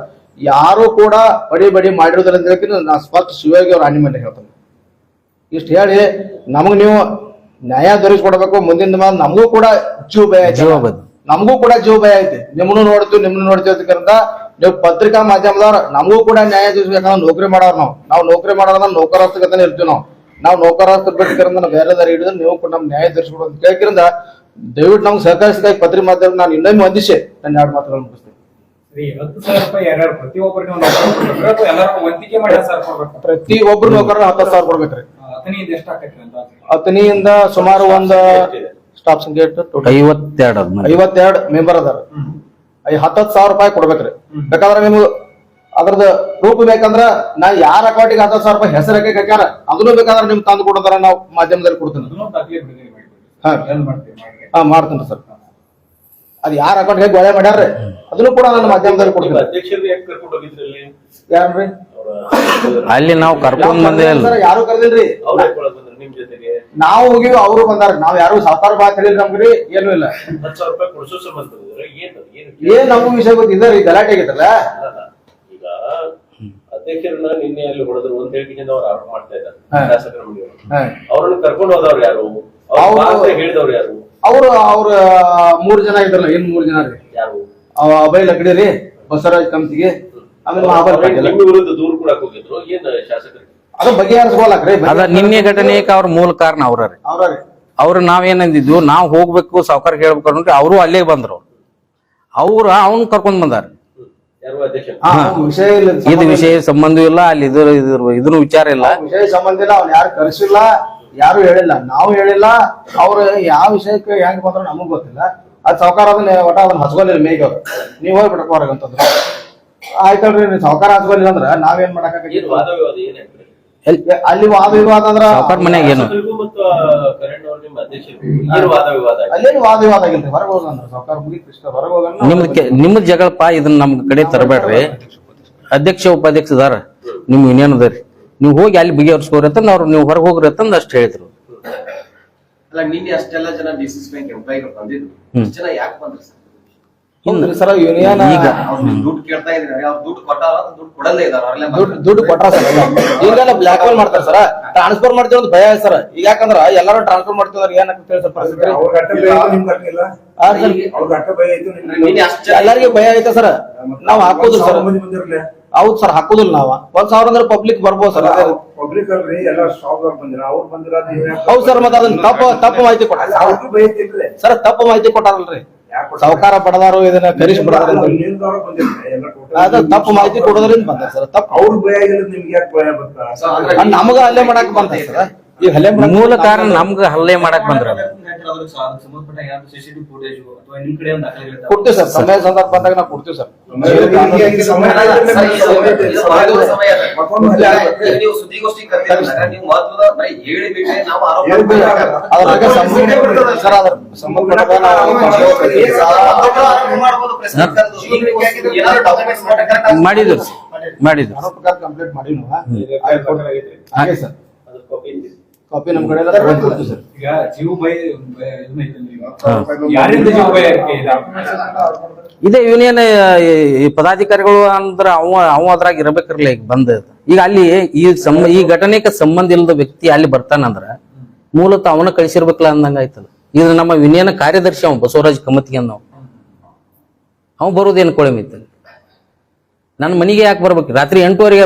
ಯಾರು ಕೂಡ ಬಡಿ ಬಡಿ ಮಾಡಿರೋದಿಲ್ಲ ಅಂತ ಹೇಳಿ ನಾ ಸ್ಪಷ್ಟ ಶಿವಯೋಗಿ ಅವ್ರ ಆಡಿ ಮಾಡಿ ಹೇಳ್ತಾನೆ. ಇಷ್ಟು ಹೇಳಿ ನಮಗ್ ನೀವು ನ್ಯಾಯ ದೊರಕಿಸ್ಕೊಡ್ಬೇಕು ಮುಂದಿನ ಮಾತು ನಮಗೂ ಕೂಡ ಜೀವ ಭಯ ನಮಗೂ ಕೂಡ ಜೀವ ಭಯ ಐತಿ. ನಿಮ್ಮನ್ನು ನೋಡ್ತೀವಿ ನಿಮ್ಮನ್ನು ನೋಡ್ತೀವಿ ಅದಕ್ಕಿಂತ ನೀವು ಪತ್ರಿಕಾ ಮಾಧ್ಯಮದವ್ರ ನಮಗೂ ಕೂಡ ನ್ಯಾಯ ತಿಳಿಸ್ಬೇಕಂದ್ರೆ ನೌಕರಿ ಮಾಡೋರು ನಾವು. ನಾವು ನೌಕರಿ ಮಾಡೋದ್ರ ನೌಕರಸ್ಥಗತನೇ ಇರ್ತೀವಿ ನಾವು. ನಾವು ನೌಕರಸ್ಥ ಬಿಟ್ಟಿರಿಂದ ನಾವು ಬೇರೆ ದಾರಿ ಹಿಡಿದ್ರೆ ನೀವು ಕೂಡ ನಮ್ ನ್ಯಾಯ ದೊರಕಿಸ್ಕೊಡು ಅಂತ ಕೇಳ್ಕಿರಿಂದ ದಯವಿಟ್ಟು ನಮ್ಗೆ ಸಹಕರಿಸಿದಾಗ ಪತ್ರಿಕಾ ಮಾಧ್ಯಮ ನಾನು ಇನ್ನೊಮ್ಮೆ ವಂದಿಸಿ. ನನ್ನ ಎರಡು ಮಾತುಗಳನ್ನು ಮುಗಿಸ್ತೀನಿ. ಪ್ರತಿ ಒಬ್ರು ನೌಕರ ಹತ್ತು ಸಾವಿರ ಕೊಡ್ಬೇಕ್ರಿ. ಹತ್ತನಿಯಿಂದ ಎಷ್ಟು ಆಕೈತ್ರಿ ಅಂತ ಹತ್ತನಿಯಿಂದ ಸುಮಾರು ಒಂದು ಸ್ಟಾಪ್ ಸಂಖ್ಯೆ ಟೋಟಲ್. ಐವತ್ತೆರಡು. ಐವತ್ತೆರಡು ಮೆಂಬರ್ ಅದಾರ. ಐ ಹತ್ತತ್ತು ಸಾವಿರ ರೂಪಾಯಿ ಕೊಡ್ಬೇಕ್ರಿ. ಬೇಕಾದ್ರೆ ನಿಮ್ಗೆ ಅದ್ರದ್ದು ಪ್ರೂಫ್ ಬೇಕಂದ್ರ ನಾ ಯಾರ ಅಕೌಂಟಿಗೆ ಹತ್ತತ್ತು ಸಾವಿರ ರೂಪಾಯಿ ಹೆಸರು ಹಾಕ್ಯಾರ ಅದನ್ನು ಬೇಕಾದ್ರೆ ನಿಮ್ಗೆ ತಂದು ಕೊಡೋದಾರ ನಾವು ಮಾಧ್ಯಮದಲ್ಲಿ ಕೊಡ್ತೀನಿ. ಹಾ. ಮಾಡ್ತೀನಿ ಸರ್. ಅದ್ ಯಾರ ಅಕೌಂಟ್ ಹೇಗೆ ಗೊಳೆ ಮಾಡ್ಯಾರ್ರಿ ಅದನ್ನು ಕೂಡ ನನ್ನ ಮಾಧ್ಯಮದಲ್ಲಿ ಕೊಡ್ತೀನಿ. ಅಧ್ಯಕ್ಷರು ಯಾಕೆ ಕರ್ಕೊಂಡು ಹೋಗಿದ್ರಿ ಅಲ್ಲಿ? ಯಾರ್ರಿ? ಅಲ್ಲಿ ನಾವು ಕರ್ಕೊಂಡ್ ಬಂದೇ ಇಲ್ಲ ಯಾರು ಕರೆದಿಲ್ರಿ? ನಾವು ಹೋಗಿವಿ ಅವರು ಬಂದಾರ. ನಾವ್ ಯಾರು ಸಾವಿರ ಬಾ ಹೇಳಿಲ್ಲ ನಮ್ಗ್ರಿ ಏನು ಇಲ್ಲ. ಹತ್ತು ಸಾವಿರ ರೂಪಾಯಿ ಕೊಡ್ಸೋ ಸಂಬಂಧ ಏನ್ ಏನು ಏನ್ ನಮಗೂ ವಿಷಯ ಗೊತ್ತಿದೆ ರೀ ಗಲಾಟೆ ಆಗಿತ್ತಲ್ಲ ಈಗ ಅಧ್ಯಕ್ಷರನ್ನ ನಿನ್ನೆ ಅಲ್ಲಿ ಹೊಡೆದ್ರು ಅಂತ ಹೇಳಿಕೆಯಿಂದ ಅವ್ರು ಆರೋಪ ಮಾಡ್ತಾ ಇದ್ದಾರೆ. ಶಾಸಕರ ಮನೆಯವರು. ಅವ್ರನ್ನ ಕರ್ಕೊಂಡು ಹೋದವ್ರು ಯಾರು? ಅವ್ರು ಹೇಳಿದವ್ರು ಯಾರು? ಅವ್ರು ಅವ್ರ ಮೂರ್ ಜನ ಇದ್ರಲ್ಲ ಏನ್ ಮೂರ್ ಜನ ರೀ? ಯಾರು? ಅಭಯ ಲಕಡಿ ರೀ ಬಸವರಾಜ್ ಕಂಪ್ತಿಗೆ ಆಮೇಲೆ ಮಹಾಬಲ್ ನಿಮ್ಮ ವಿರುದ್ಧ ದೂರು ಕೂಡ ಹೋಗಿದ್ರು ಏನ್ ಶಾಸಕರಿಗೆ ಅದು ಬಗೆಹರಿಸ್ಕೊಳಕ್ರಿ ಅದ ನಿನ್ನೆ ಘಟನೆಗೆ ಅವ್ರ ಮೂಲ ಕಾರಣ ಅವ್ರ ಅವ್ರ ನಾವೇನಂದಿದ್ವು ನಾವ್ ಹೋಗ್ಬೇಕು ಸಾವುಕಾರ ಹೇಳ್ಬೇಕು ಅಂದ್ರೆ ಅವರು ಅಲ್ಲೇ ಬಂದ್ರು ಅವ್ರ ಅವನ್ ಕರ್ಕೊಂಡ್ ಬಂದಾರ. ಯಾರು ಅಧ್ಯಕ್ಷ? ಆ, ವಿಷಯ ಇಲ್ಲ ಇದು ವಿಷಯ ಸಂಬಂಧ ಇಲ್ಲ ಅಲ್ಲಿ ಇದ್ರ ಇದ್ರ ಇದನ್ನು ವಿಚಾರ ಇಲ್ಲ. ವಿಷಯ ಸಂಬಂಧ ಇಲ್ಲ ಅವ್ನ ಯಾರು ಕರೆಸಿಲ್ಲ ಯಾರು ಹೇಳಿಲ್ಲ. ನಾವು ಹೇಳಿಲ್ಲ ಅವ್ರು ಯಾವ ವಿಷಯಕ್ಕೆ ಹೆಂಗ್ ಬಂದ್ರು ನಮಗ್ ಗೊತ್ತಿಲ್ಲ. ಅದ್ ಸಾವುಕಾರ ಅದನ್ನ ಒಟ್ಟ ಅದನ್ನ ಹಚ್ಕೊಂಡಿಲ್ಲ ಮೇಗ್ ಅವ್ರು. ನೀವ್ ಹೋಗ್ಬಿಡಕ್ ಹೊರಗೆ ಅಂತಂದ್ರು. ಆಯ್ತಲ್ರಿ ನೀವು ಸಾವುಕಾರ ಹಚ್ಕೊಂಡಿಲ್ಲ ಅಂದ್ರ ನಾವೇನ್ ಏನ್ ಅಲ್ಲಿ ವಾದ ವಿವಾದ ಅಂದ್ರ ಸಾವುಕಾರ ಮನ್ಯಾಗ ಏನು? ಶಾಸಕರಿಗೂ ಕರೆಂಟ್ ಅವ್ರ ನಿಮ್ಮ ಅಧ್ಯಕ್ಷರಿಗೂ ಏನ್ ವಾದ ವಿವಾದ ಆಗಿದೆ? ಅಲ್ಲೇನು ವಾದ ವಿವಾದ ಆಗಿಲ್ರಿ? ಹೊರಗೆ ಹೋಗಂದ್ರ ಸಾವುಕಾರ ಮುಗಿ ಕೃಷ್ಣ ಹೊರಗೆ ಹೋಗಂದ್ರ ನಿಮ್ದು ಕೆ- ನಿಮ್ದ್ ಜಗಳಪ್ಪ ಇದನ್ನ ನಮ್ ಕಡೆ ತರಬೇಡ್ರಿ. ಅಧ್ಯಕ್ಷ ಉಪಾಧ್ಯಕ್ಷ ಇದಾರ. ನಿಮ್ ಯೂನಿಯನ್ ರೀ? ನೀವು ಹೋಗಿ ಅಲ್ಲಿ ಬಗೆಹರಿಸ್ಕೋರಿ ಅಂತಂದ್ ಅವ್ರು ನೀವು ಹೊರಗೆ ಹೋಗ್ರಿ ಅಂತಂದ್ ಅಷ್ಟು ಹೇಳಿದ್ರು. ಅಲ್ಲ ನಿನ್ನೆ ಅಷ್ಟೆಲ್ಲ ಜನ ಡಿಸಿಸ್ ಬ್ಯಾಂಕ್ ಎಂಪ್ಲಾಯಿಗಳು ಬಂದಿದ್ರು. ಜನ ಯಾಕೆ ಬಂದ್ರು ಸರ್? ಸರ್ ಯೂನಿಯನ್ ಈಗ ಅವ್ರು ದುಡ್ಡು ಕೇಳ್ತಾ ಇದ್ರೆ ಅವ್ರು ದುಡ್ಡು ಕೊಟ್ಟಾರ ಅಥವಾ ದುಡ್ಡು ಕೊಡಲ್ಲೇ ಇದಾರ ಅವ್ರೆಲ್ಲ ದುಡ್ಡು ದುಡ್ಡು ಕೊಟ್ರ ಸರ್ ಈಗ ಬ್ಲಾಕ್ ಮೇಲ್ ಮಾಡ್ತಾರೆ ಸರ್ ಟ್ರಾನ್ಸ್ಫರ್ ಮಾಡ್ತೀವಿ ಅಂತ ಭಯ ಸರ್ ಈಗ ಯಾಕಂದ್ರ ಎಲ್ಲರೂ ಟ್ರಾನ್ಸ್ಫರ್ ಮಾಡ್ತೀವಿ ಅಂದ್ರೆ ಏನಾಗ್ತದೆ ಸರ್ ಪರಿಸ್ಥಿತಿ? ಎಲ್ಲರಿಗೂ ಭಯ ಐತೆ ಸರ್ ನಾವ್ ಹಾಕೋದು ಸರ್. ಹೌದ್ ಸರ್ ಹಾಕೋದಿಲ್ಲ ನಾವ. ಒಂದ್ ಸಾವಿರ ಅಂದ್ರೆ ಪಬ್ಲಿಕ್ ಬರ್ಬೋದು ಸರ್ ಹೌದ್ ಪಬ್ಲಿಕ್ ಅಲ್ರಿ ಎಲ್ಲ ಸ್ಟಾಪ್ ಬಂದಿರ ಅವ್ರು ಬಂದಿರ ಅದ್ ಹೌದು ಸರ್ ಮತ್ತೆ ಅದನ್ನ ತಪ್ಪ ತಪ್ಪು ಮಾಹಿತಿ ಕೊಟ್ಟಾರ. ಐತಿಲ್ರಿ ಸರ್ ತಪ್ಪು ಮಾಹಿತಿ ಕೊಟ್ಟಾರಲ್ರಿ? ಸಾವುಕಾರ ಪಡೆದಾರು ಇದನ್ನ ಕರಿಸಿ ಬಿಡೋದ್ರಿಂದ ತಪ್ಪ ಇಲ್ಲಿಂದವ್ರು ಬಂದಿರ್ಲಿ, ಎಲ್ಲ ಅದು ತಪ್ಪು ಮಾಹಿತಿ ಕೊಡೋದ್ರಿಂದ ಬಂದ ಸರ್ ತಪ್ಪು. ಅವ್ರ ಭಯ ನಿಮ್ಗೆ ಯಾಕೆ ಭಯ ಬರ್ತಾ ಅಂದ್ರೆ ಅದ್ ನಮಗ ಅಲ್ಲೇ ಮಾಡಕ್ ಬಂದ ಸರ್? ಈ ಹಲ್ಲೆ ಮಾಡಕ್ ಮೂಲ ಕಾರಣ ನಮ್ಗ ಹಲ್ಲೆ ಮಾಡಕ್ ಬಂದ್ರ ಸಂಬಂಧಪಟ್ಟ ಯಾರು ಸಿಸಿಟಿವಿ ಅಥವಾ ನಿಮ್ ಕಡೆ ಒಂದು ದಾಖಲೆ ಇರ್ತಾವೆ. ಕೊಡ್ತೀವಿ ಸರ್. ಸಮಯ ಸಂದರ್ಭ ಬಂದಾಗ ನಾವು ಕೊಡ್ತೀವಿ ಸರ್. ನೀವು ಸುದ್ದಿಗೋಷ್ಠಿ ನೀವು ಮಹತ್ವದ ಬರೀ ಹೇಳಿ ಬಿಟ್ರೆ ನಾವು ಆರೋಪ ಅದ್ರ ಬಗ್ಗೆ ಸಂಬಂಧ ಅದ್ರ ಸಂಬಂಧಪಟ್ಟ ಮಾಡಿದ್ರು ಮಾಡಿದ್ರು ಕಂಪ್ಲೇಂಟ್ ಮಾಡಿ. ಹಾಗೆ ಸರ್. ಅದು ಕಾಪಿ ಇದೆ. ಕಾಪಿ ನಮ್ ಕಡೆ ಎಲ್ಲ ತಗೊಂಡ್ ಸರ್. ಈಗ ಜೀವ ಭಯ ಭಯ ಇದನ್ನ ಐತಲ್ರಿ ಈಗ. ಯಾರಿಂದ ಜೀವ ಭಯ ಇದೆ? ಯೂನಿಯನ್ ಈ ಪದಾಧಿಕಾರಿಗಳು ಅಂದ್ರ ಅವ ಅವ ಅದ್ರಾಗ ಇರ್ಬೇಕಿರ್ಲಿ ಈಗ ಬಂದ. ಈಗ ಅಲ್ಲಿ ಈ ಸಂ ಈ ಘಟನೆಗೆ ಸಂಬಂಧ ಇಲ್ಲದ ವ್ಯಕ್ತಿ ಅಲ್ಲಿ ಬರ್ತಾನಂದ್ರ ಮೂಲತಃ ಅವನ ಕಳಿಸಿರ್ಬೇಕಲ್ಲ ಅಂದಂಗ ಆಯ್ತದ. ಇದು ನಮ್ಮ ಯೂನಿಯನ್ ಕಾರ್ಯದರ್ಶಿ ಅವ ಬಸವರಾಜ್ ಕಮತಿಗೆ ಅನ್ನೋ ಅವ್. ಬರೋದೇನು ಕೊಳಮಿತ್ತ ನನ್ನ ಮನೆಗೆ ಯಾಕೆ ಬರ್ಬೇಕು? ರಾತ್ರಿ ಎಂಟುವರೆಗೆ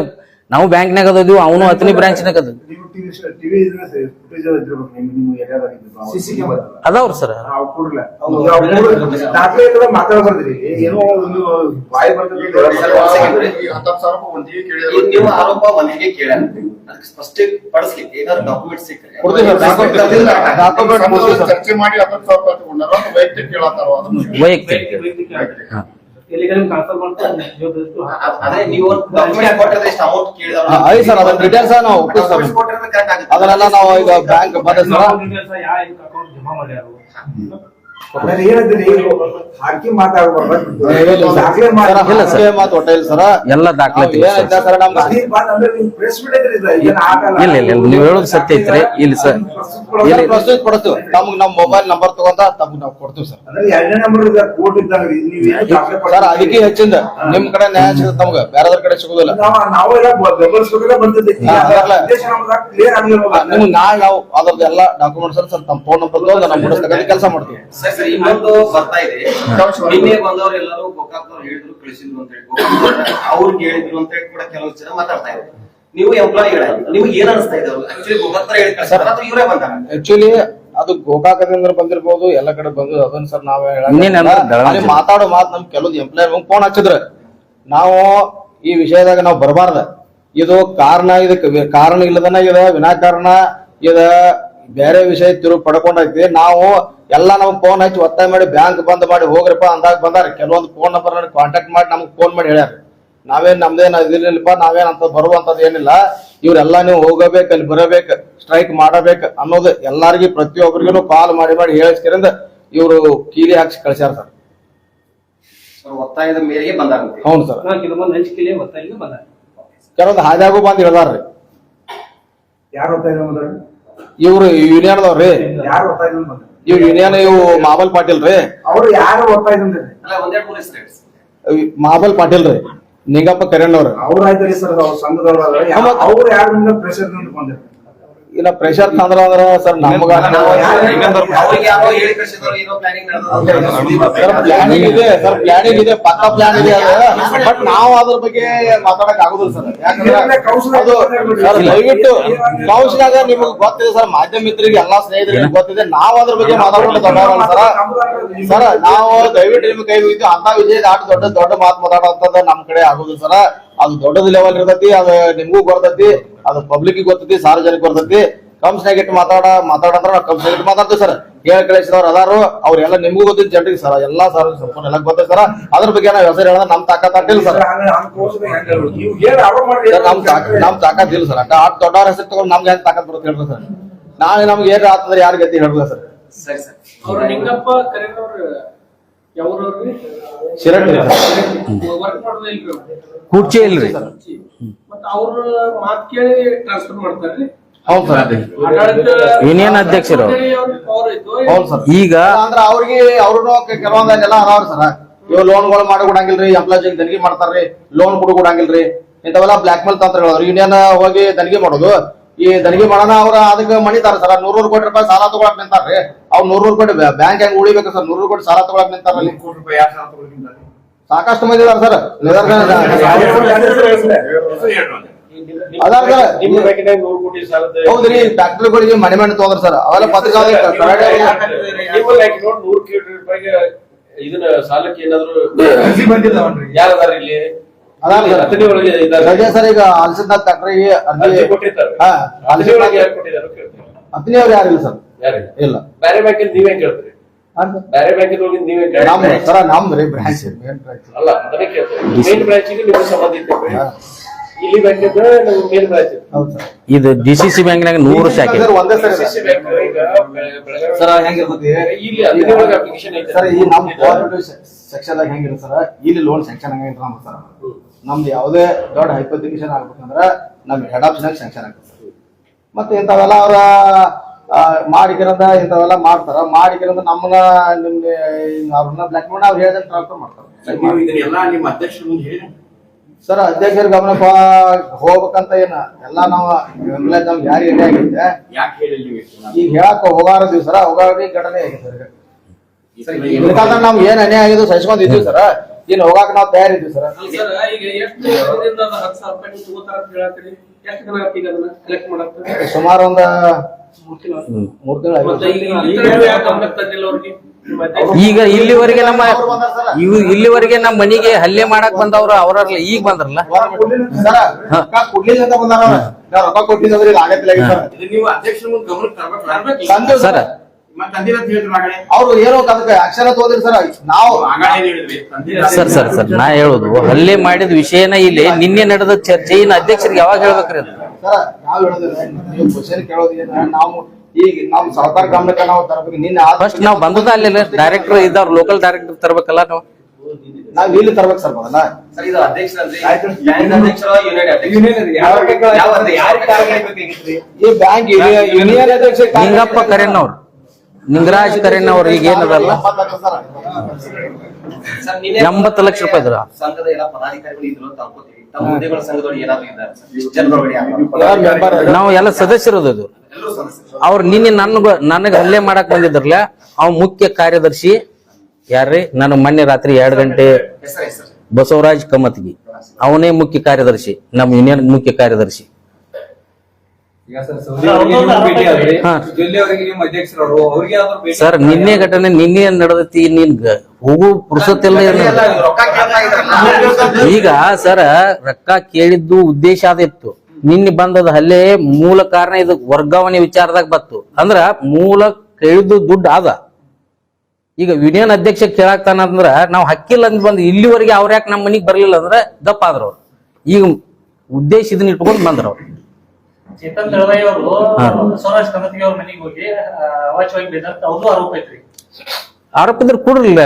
ನಾವು ಬ್ಯಾಂಕ್ನಾಗ ಅದೀವಿ ಅವನು ಹತ್ತನೇ ಬ್ರಾಂಚ್ನಾಗ ಅದ ಅದಾವ್ರಿ ಸರ್ ನಾವು ಆರೋಪ ಒಂದಿಗೆ ಸ್ಪಷ್ಟ ಪಡಿಸ್ಲಿಕ್ಕೆ ಏನಾದ್ರು ಡಾಕ್ಯುಮೆಂಟ್ ಸಿಕ್ಕರೆ. ಚರ್ಚೆ ಮಾಡಿ ಹತ್ತು ಸಾವಿರ ರೂಪಾಯಿ ತಗೊಂಡಾರ ಅದು ವೈಯಕ್ತಿಕ ಕೇಳತ್ತಾರ ವೈಯಕ್ತಿಕ. ಸರ್ ಡೀಟೇಲ್ಸ್ ನಾವು ಅದನ್ನೆಲ್ಲ ನಾವು ಈಗ ಬ್ಯಾಂಕ್ ಬಂದ ಎಲ್ಲ ದಾಖಲಾತಿ ನಮ್ಗೆ ಇಲ್ಲ ಇಲ್ಲ ನೀವು ಹೇಳೋದು ಸತ್ಯ ಐತ್ರಿ. ಇಲ್ಲಿ ಸರ್. ಇಲ್ಲ. ಪ್ರಸ್ತುತ ಕೊಡ್ತೀವಿ ನಮ್ಗೆ ನಮ್ಮ ಮೊಬೈಲ್ ನಂಬರ್ ತಗೊಂಡ ತಮ್ಗೆ ನಾವು ಕೊಡ್ತೀವಿ ಸರ್. ಸರ್ ಅದಕ್ಕೆ ಹೆಚ್ಚಿಂದ. ನಿಮ್ ಕಡೆ ನ್ಯಾಯ ಸಿಗುತ್ತೆ ನಮ್ಗೆ ಬೇರೆದ್ರ ಕಡೆ ಸಿಗುದಿಲ್ಲ. ನಾವು ನಮ್ಗೆ ನಿಮ್ಗೆ ನಾಳೆ ನಾವು ಅದ್ರದ್ದು ಎಲ್ಲ ಡಾಕ್ಯುಮೆಂಟ್ಸ್ ಸರ್ ತಮ್ಮ ಫೋನ್ ನಂಬರ್ ತಗೊಂಡು ನಾವು ಕೆಲಸ ಮಾಡ್ತೀವಿ. ಸರ್ ಇನ್ನೊಂದು ಬರ್ತಾ ಇದೆ. ನಿನ್ನೆ ಬಂದವ್ರು ಎಲ್ಲರೂ ಗೋಕಾಕ್ದವ್ರು ಹೇಳಿದ್ರು ಕಳಿಸಿದ್ರು ಅಂತ ಹೇಳಿ. ಅವ್ರಿಗೆ ಹೇಳಿದ್ರು ಅಂತ ಹೇಳಿ ಕೂಡ ಕೆಲವು ಜನ ಮಾತಾಡ್ತಾ ಇದ್ದಾರೆ. ನೀವು ಎಂಪ್ಲಾಯಿಗಳ ನಿಮ್ಗೆ ಏನ್ ಅನಿಸ್ತಾ ಇದೆ ಆಕ್ಚುಲಿ ಗೋಕಾಕ್ದವ್ರು ಹೇಳಿ ಕಳಿಸ್ತಾರ ಅಥವಾ ಇವರೇ ಬಂದಾರ. ಆಕ್ಚುಲಿ ಅದು ಗೋಕಾಕದಿಂದ ಬಂದಿರ್ಬೋದು ಎಲ್ಲ ಕಡೆ ಬಂದು ಅದನ್ನ ಸರ್ ನಾವೇ ಅಂದ್ರೆ ಮಾತಾಡೋ ಮಾತು ನಮ್ ಕೆಲವೊಂದು ಎಂಪ್ಲಾಯರ್ ಫೋನ್ ಹಚ್ಚಿದ್ರ. ನಾವು ಈ ವಿಷಯದಾಗ ನಾವು ಬರಬಾರ್ದ. ಇದು ಕಾರಣ ಇದಕ್ಕೆ ಕಾರಣ ಇಲ್ಲದನ ಇದ ವಿನಾಕಾರಣ ಇದ ಬೇರೆ ವಿಷಯ ತಿರು ಪಡ್ಕೊಂಡೈತಿ ನಾವು ಎಲ್ಲ ನಮ್ಗೆ ಫೋನ್ ಹಚ್ಚಿ ಒತ್ತಾಯ ಮಾಡಿ ಬ್ಯಾಂಕ್ ಬಂದ್ ಮಾಡಿ ಹೋಗ್ರಪ್ಪ ಅಂದಾಗ ಬಂದಾರ. ಕೆಲವೊಂದು ಫೋನ್ ನಂಬರ್ ಕಾಂಟ್ಯಾಕ್ಟ್ ಮಾಡಿ ನಮ್ಗೆ ಫೋನ್ ಮಾಡಿ ಹೇಳ್ಯಾರ. ನಾವೇನ್ ನಮ್ದೇನ್ ಇದಿರ್ಲಿಲ್ಲಪ್ಪ ನಾವೇನ್ ಅಂತ ಬರುವಂತದ್ ಏನಿಲ್ಲ. ಇವ್ರೆಲ್ಲ ನೀವು ಹೋಗಬೇಕು ಅಲ್ಲಿ ಬರಬೇಕು ಸ್ಟ್ರೈಕ್ ಮಾಡಬೇಕು ಅನ್ನೋದು ಎಲ್ಲಾರ್ಗಿ ಪ್ರತಿಯೊಬ್ಬರಿಗೂ ಕಾಲ್ ಮಾಡಿ ಮಾಡಿ ಹೇಳಿಸ್ಕರಿಂದ ಇವರು ಕೀಲಿ ಹಾಕ್ಸಿ ಕಳ್ಸ್ಯಾರ ಸರ್. ಒತ್ತಾಯದ ಮೇರೆಗೆ ಬಂದಾರ ಹೌದು ಸರ್. ಕೆಲವೊಂದು ಹಂಚಿಕೆಲೆ ಒತ್ತಾಯಿಗೆ ಬಂದ ಕೆಲವೊಂದು ಹಾದ್ಯಾಗೂ ಬಂದ್ ಹೇಳ್ದಾರ್ರಿ ಯಾರು ಒತ್ತಾಯ ಯೂನಿಯನ್ ಇವ್ರು ಯೂನಿಯನ್ದವ್ರಿ ಯಾರು ಒತ್ತಾಯ ಬಂದ್ರೆ? ಇವ್ ಯೂನಿಯನ್ ಇವು ಮಾಬಲ್ ಪಾಟೀಲ್ ರೀ? ಅವ್ರು ಯಾರು ಸರ್. ಮಾಬಲ್ ಪಾಟೀಲ್ ರೀ ನಿಂಗಪ್ಪ ಕರೆಣ್ಣವ್ರ. ಅವ್ರು ರೀ ಸರ್ ಅವ್ರ ಸಂಘದವ್ರ ಅವ್ರು ಯಾರು ಪ್ರೆಷರ್ ಬಂದಿರ್ತಾರೆ ಇಲ್ಲ ಪ್ರೆಷರ್ ತಂದ್ರ ಅಂದ್ರ ಸರ್ ನಮಗ ಪ್ಲಾನಿಂಗ್ ಪ್ಲಾನಿಂಗ್ ಇದೆ ಸರ್ ಪ್ಲಾನಿಂಗ್ ಇದೆ ಪಕ್ಕ ಪ್ಲಾನ್ ಇದೆ ಅದು. ಬಟ್ ನಾವು ಅದ್ರ ಬಗ್ಗೆ ಮಾತಾಡಕ್ ಆಗುದಿಲ್ಲ ಸರ್. ಯಾಕಂದ್ರೆ ದಯವಿಟ್ಟು ಕೌಶಲ್ಯಾಗ ನಿಮಗೆ ಗೊತ್ತಿದೆ ಸರ್ ಮಾಧ್ಯಮಿಕರಿಗೆ ಎಲ್ಲಾ ಸ್ನೇಹಿತರಿಗೆ ಗೊತ್ತಿದೆ. ನಾವು ಅದ್ರ ಬಗ್ಗೆ ಮಾತಾಡೋದು ದೊಡ್ಡವರಲ್ಲ ಸರ್. ಸರ್ ನಾವು ದಯವಿಟ್ಟು ನಿಮ್ಗೆ ಕೈ ಮುಗಿದ್ವಿ ಅಂತ ವಿಜಯ್ ದಾಟ್ ದೊಡ್ಡ ದೊಡ್ಡ ಮಾತು ಮಾತಾಡೋ ನಮ್ ಕಡೆ ಆಗುದಿಲ್ಲ ಸರ್. ಅದು ದೊಡ್ಡದ ಲೆವೆಲ್ ಇರ್ತೈತಿ ಅದು ನಿಮ್ಗೂ ಗೊತ್ತೈತಿ ಅದು ಪಬ್ಲಿಕ್ ಗೊತ್ತೈತಿ ಸಾರ್ವಜನಿಕ ಗೊತ್ತೈತಿ ಕಮ್ಸ್ ಇಟ್ಟು ಮಾತಾಡ ಮಾತಾಡಂದ್ರ ನಾವು ಕಂಪ್ಸ್ನಾಗ ಇಟ್ಟು ಮಾತಾಡ್ತೀವಿ ಸರ್. ಹೇಳಿ ಕಳಿಸಿದವ್ರು ಅದಾರು ಅವ್ರೆಲ್ಲ ನಿಮ್ಗೂ ಗೊತ್ತಿದ್ ಜನರಿಗೆ ಸರ್ ಎಲ್ಲಾ ಸಾರ್ವಜನಿಕ ಸಂಪೂರ್ಣ ಎಲ್ಲ ಗೊತ್ತೈತಿ ಸರ್. ಅದ್ರ ಬಗ್ಗೆ ನಾವು ಹೆಸರು ಹೇಳೋದು ನಮ್ ತಾಕತ್ ಅಟ್ಟಿಲ್ಲ ಸರ್. ನೀವು ನಮ್ ತಾಕ ನಮ್ ತಾಕತ್ ಇಲ್ಲ ಸರ್. ಅಟ್ಟ ಅಟ್ ದೊಡ್ಡವ್ರ ಹೆಸರು ತಗೊಂಡು ನಮ್ಗೆ ಹೆಂಗ್ ತಾಕತ್ ಬರುತ್ತೆ ಹೇಳ್ರಿ ಸರ್. ನಾಳೆ ನಮ್ಗೆ ಏನ್ ಆತಂದ್ರೆ ಯಾರ ಗತಿ ಹೇಳ್ಬೋದ ಸರ್. ಸರಿ ಸರ್. ಅವ್ರ ನಿಂಗಪ್ಪ ಕರೆದವ್ರು ಯಾವ್ರವ್ರಿ ಮಾಡೋದೇ ಇಲ್ರಿ ಅವ್ರು. ಕುರ್ಚಿ ಇಲ್ರಿ. ಮತ್ತ ಅವ್ರ ಮಾತ್ ಕೇಳಿ ಟ್ರಾನ್ಸ್ಫರ್ ಮಾಡ್ತಾರ್ರಿ. ಹೌದು ಸರ್. ಅಧ್ಯಕ್ಷರು. ಹೌದು ಸರ್. ಈಗ ಅಂದ್ರ ಅವ್ರಿಗೆ ಅವ್ರು ಕೆಲವೊಂದೆಲ್ಲ ಅದಾವ್ರಿ ಸರ್. ಇವ್ ಲೋನ್ಗಳು ಮಾಡಿ ಕೊಡಂಗಿಲ್ರಿ ಎಂಪ್ಲಾಯ್ಸ್ ದನಿಗೆ ಮಾಡ್ತಾರ್ರಿ ಲೋನ್ ಕೊಡು ಕೊಡಂಗಿಲ್ರಿ ಇಂಥವೆಲ್ಲ ಬ್ಲಾಕ್ ಮೇಲ್ ತಂತ್ರಗಳು ಯೂನಿಯನ್ ಹೋಗಿ ದನಿಗೆ ಮಾಡೋದು. ಈ ದನಿಗೆ ಮಾಡೋಣ ಅವ್ರ ಅದಕ್ಕೆ ಮಣಿತಾರ ಸರ್ ನೂರೂರು ಕೋಟಿ ರೂಪಾಯಿ ಸಾಲ ತಗೊಳಕ್ ನಿಂತಾರ್ರಿ. ಅವ್ರು ನೂರೂರು ಕೋಟಿ ಬ್ಯಾಂಕ್ ಹೆಂಗ್ ಉಳಿಬೇಕು ಸರ್? ನೂರೂರು ಕೋಟಿ ಸಾಲ ತಗೊಳಕ್ ನಿಂತಾರ ಕೋಟಿ ರೂಪಾಯಿ ಸಾಲ ತಗೊಳ್ಳಿಲ್ಲ? ಸಾಕಷ್ಟು ಮಂದಿ ಇದಾರ ಸರ್. ಅದಾರ ಸರ್. ನಿಮ್ಮ ಬ್ಯಾಂಕಿನಾಗ ನೂರು ಕೋಟಿ ಸಾಲದ ಹೌದ್ರಿ ಡಾಕ್ಟರ್ಗಳಿಗೆ ಮನೆ ಮನೆ ತಗೋದ್ರ ಸರ್. ಅವೆಲ್ಲ ಪತ್ರಿಕಾ ಇದನ್ನ ಸಾಲಕ್ಕೆ ಏನಾದ್ರು ಯಾರದಾರ ಇಲ್ಲಿ? ರಜೆ ಸರ್ ಈಗ ಅಲ್ಸಿದ್ನಾಥ್ ಫ್ಯಾಕ್ಟ್ರಿಗೆ ಅರ್ಜಿ ಅತ್ನಿ ಅವ್ರು ಯಾರಿಲ್ಲ ಸರ್? ಇಲ್ಲ. ಬೇರೆ ಬ್ಯಾಂಕಿಂದ ನೀವೇ ಕೇಳ್ತೀರಿ? ಬೇರೆ ಹೋಗಿ ನೀವೇ ನಮ್ ಕೇಳ್ತೀರಿ? ಸರ ನಮ್ದ್ರಿ ಬ್ರಾಂಚ್ ಮೇನ್ ಬ್ರಾಂಚ್ ಅಲ್ಲ ಅದನ್ನೇ ಕೇಳ್ತೀರಿ ಮೇನ್ ಬ್ರಾಂಚಿಗೆ ನಿಮ್ಗೆ ಸಂಬಂಧ ಇರ್ತೇವೆ ಇಲ್ಲಿ ಬ್ಯಾಂಕಿಂದ ನಮ್ಮ ಮೇನ್ ಬ್ರಾಂಚ್ ಹೌದು ಸರ್. ಇದು ಡಿ ಸಿ ಸಿ ಬ್ಯಾಂಕ್ನಾಗ ನೂರು ಶಾಖೆ. ಸರ್ ಒಂದೇ ಸರ್ ಸರ್ ಇಲ್ಲಿ ಅಪ್ಲಿಕೇಶನ್ ಐತೆ. ಸರ್ ಈ ನಮ್ ಕೋಆಪರೇಟಿವ್ ಸೆಕ್ಷನ್ ಆಗಿ ಹೆಂಗಿರುತ್ತೆ ಸರ್? ಇಲ್ಲಿ ಲೋನ್ ಸೆಕ್ಷನ್ ನಮ್ಗೆ ಸರ್. ನಮ್ದು ಯಾವುದೇ ದೊಡ್ಡ ಹೈಪೋಥಿಕೇಶನ್ ಆಗ್ಬೇಕಂದ್ರೆ ನಮ್ಗೆ ಹೆಡ್ ಆಫೀಸ್ನಾಗ ಸ್ಯಾಂಕ್ಷನ್ ಆಗ್ತದೆ. ಮತ್ತೆ ಇಂಥವೆಲ್ಲ ಅವ್ರ ಮಾಡಿಕಿರಂದ ಇಂಥವೆಲ್ಲ ಮಾಡ್ತಾರ. ಮಾಡಿಕಿರಂದ ನಮ್ಮನ್ನ ನಿಮ್ಗೆ ಅವ್ರನ್ನ ಬ್ಲಾಕ್ ಮಾಡಿ ಅವ್ರು ಹೇಳಿದ್ರೆ ಟ್ರಾನ್ಸ್ಫರ್ ಮಾಡ್ತಾರೆ. ಸರ್ ಅಧ್ಯಕ್ಷರ ಗಮನಪ್ಪ ಹೋಗ್ಬೇಕಂತ ಏನ? ಎಲ್ಲ ನಾವು ಎಂಪ್ಲಾಯ್ ನಮ್ಗೆ ಯಾರು ಎಡೆ ಆಗೈತೆ ಈಗ ಹೇಳಕ್ ಹೋಗಾರದಿವ್ ಸರ್ ಹೋಗಾರ ಘಟನೆ ಆಗಿದೆ ಸರ್ ನಮ್ಗೆ ಏನ್ ಅನ್ಯಾಯ ಆಗಿದ್ದು ಸಹಿಸ್ಕೊಂಡಿದ್ವಿ ಸರ್. ಇನ್ ಹೋಗಾಕ ನಾವು ತಯಾರಿದ್ವಿ ಸರ್. ಈಗ ಎಷ್ಟು ದಿನದಿಂದ ಅದು ಹತ್ತು ಸಾವಿರ ರೂಪಾಯಿ ನೀವು ಅಂತ ಹೇಳತ್ತೀರಿ ಎಷ್ಟು ದಿನ ಈಗ ಅದನ್ನ ಕಲೆಕ್ಟ್ ಮಾಡಕ್ಕೆ? ಸುಮಾರು ಒಂದ ಮೂರ್ ಈಗ ಇಲ್ಲಿ ಇಲ್ಲಿವರೆಗೆ ನಮ್ಮ. ಇವ್ ಇಲ್ಲಿವರೆಗೆ ನಮ್ಮ ಮನೆಗೆ ಹಲ್ಲೆ ಮಾಡಕ್ ಬಂದವ್ರು ಅವ್ರಲ್ಲ ಈಗ ಬಂದ್ರಲ್ಲ? ಸರ ಅವ್ರು. ಏನೋ ಅದಕ್ಕೆ ಅಕ್ಷರ ತೋದಿರಿ ಸರ್. ನಾವು ಸರ್ ಸರ್ ಸರ್ ನಾ ಹೇಳುದು ಹಲ್ಲೆ ಮಾಡಿದ ವಿಷಯನ ಇಲ್ಲಿ ನಿನ್ನೆ ನಡೆದ ಚರ್ಚೆ ಇನ್ನು ಅಧ್ಯಕ್ಷರಿಗೆ ಯಾವಾಗ ಹೇಳ್ಬೇಕ್ರಿ ಅದು? ಸರ್ ನಾವ್ ಹೇಳೋದಿಲ್ಲ ನೀವು ಕ್ವಶನ್ ಕೇಳೋದು ಏನ ನಾವು ಈಗ ನಾವು ಸರ್ಕಾರ ಗಮನಕ್ಕೆ ನಾವು ತರಬೇಕು. ನಿನ್ನೆ ಫಸ್ಟ್ ನಾವು ಬಂದದ ಅಲ್ಲಿ ಡೈರೆಕ್ಟರ್ ಇದ್ದವ್ರು ಲೋಕಲ್ ಡೈರೆಕ್ಟರ್ ತರಬೇಕಲ್ಲ ನಾವು? ನಾವ್ ಇಲ್ಲಿ ತರ್ಬೇಕು ಸರ್ ಸರ್ ಇದು ಬ್ಯಾಂಕ್ ಅಧ್ಯಕ್ಷರ ಯೂನಿಯನ್ ಅಧ್ಯಕ್ಷ ಯಾವ ಯಾರಿಗೆ ಕಾರ್ಯಗಳಿರ್ಬೇಕಾಗಿತ್ರಿ ಈ ಬ್ಯಾಂಕ್ ಯೂನಿಯನ್ ಅಧ್ಯಕ್ಷ ನಿಂಗಪ್ಪ ಕರೆನ್ ಅವ್ರು ನಿಂಗರಾಜ್ ಕರೆನ್ ಅವ್ರ ಈಗ ಏನದಲ್ಲ ಸರ್ ನಿನ್ನೆ ಎಂಬತ್ತು ಲಕ್ಷ ರೂಪಾಯಿ ಇದ್ರ. ಸಂಘದ ಎಲ್ಲ ಪದಾಧಿಕಾರಿಗಳು ಇದ್ರು ಅಂತ ಅನ್ಕೋತೀವಿ. ತಮ್ಮ ಹುದ್ದೆಗಳ ಸಂಘದೊಳಗೆ ಏನಾದ್ರು ಇದ್ದಾರೆ ಸರ್? ಜನರೊಳಗಡೆ ಯಾರು? ಮೆಂಬರ್ ನಾವು ಎಲ್ಲ ಸದಸ್ಯರದು ಅದು. ಎಲ್ಲರೂ ಸದಸ್ಯರು. ಅವ್ರು ನಿನ್ನೆ ನನ್ಗ ನನಗೆ ಹಲ್ಲೆ ಮಾಡಕ್ ಬಂದಿದ್ರಲ್ಲ ಅವ್ ಮುಖ್ಯ ಕಾರ್ಯದರ್ಶಿ ಯಾರ್ರಿ? ನಾನು ಮೊನ್ನೆ ರಾತ್ರಿ ಎರಡ್ ಗಂಟೆ ಬಸವರಾಜ್ ಕಮತ್ಗಿ. ಅವನೇ ಮುಖ್ಯ ಕಾರ್ಯದರ್ಶಿ ನಮ್ಮ ಯೂನಿಯನ್ ಮುಖ್ಯ ಕಾರ್ಯದರ್ಶಿ. ಈಗ ಸರ್ ಸೌದಿ ಅವರಿಗೆ ನೀವು ಭೇಟಿ ಆದ್ರಿ. ಹಾ. ಜೊಲ್ಲೆ ಅವರಿಗೆ ನಿಮ್ಮ ಅಧ್ಯಕ್ಷರವರು ಅವ್ರಿಗೆ ಆದ್ರೂ ಭೇಟಿ ಸರ್ ನಿನ್ನೆ ಘಟನೆ ನಿನ್ನೆ ನಡೆದೈತಿ ನಿನ್ ಹೋಗು ಪುರುಸತ್ತಿಲ್ಲ ಈಗ ಸರ್ ರೊಕ್ಕ ಕೇಳಿದ್ದು ಉದ್ದೇಶ ಅದಿತ್ತು ನಿನ್ನೆ ಬಂದದ ಹಲ್ಲೆ ಮೂಲ ಕಾರಣ ಇದು ವರ್ಗಾವಣೆ ವಿಚಾರದಾಗ ಬತ್ತು ಅಂದ್ರ ಮೂಲ ಕೇಳಿದ್ದು ದುಡ್ಡು ಆದ ಈಗ ಯೂನಿಯನ್ ಅಧ್ಯಕ್ಷ ಕೇಳಾಕ್ತಾನ ಅಂದ್ರ ನಾವು ಹಕ್ಕಿಲ್ಲ ಅಂತ ಬಂದ್ ಇಲ್ಲಿವರೆಗೆ ಅವ್ರ ಯಾಕೆ ನಮ್ಮ ಮನಿಗ್ ಬರ್ಲಿಲ್ಲ ಅಂದ್ರೆ ದಪ್ಪ ಆದ್ರ ಅವ್ರು. ಈಗ ಉದ್ದೇಶ ಇದನ್ನ ಇಟ್ಕೊಂಡು ಬಂದ್ರ ಅವ್ರು. ಚೇತನ್ ದಳವಾಯಿ ಅವರು. ಬಸವರಾಜ್ ಕಮತಿಗೆ ಅವ್ರ ಮನೆಗೆ ಹೋಗಿ ಅವಾಚ್ಯವಾಗಿ ಬೇದಂತ ಅವ್ರದ್ದು ಆರೋಪ ಐತ್ರಿ ಆರೋಪ ಅಂದ್ರೆ ಕೊಡ್ರಲ್ಲ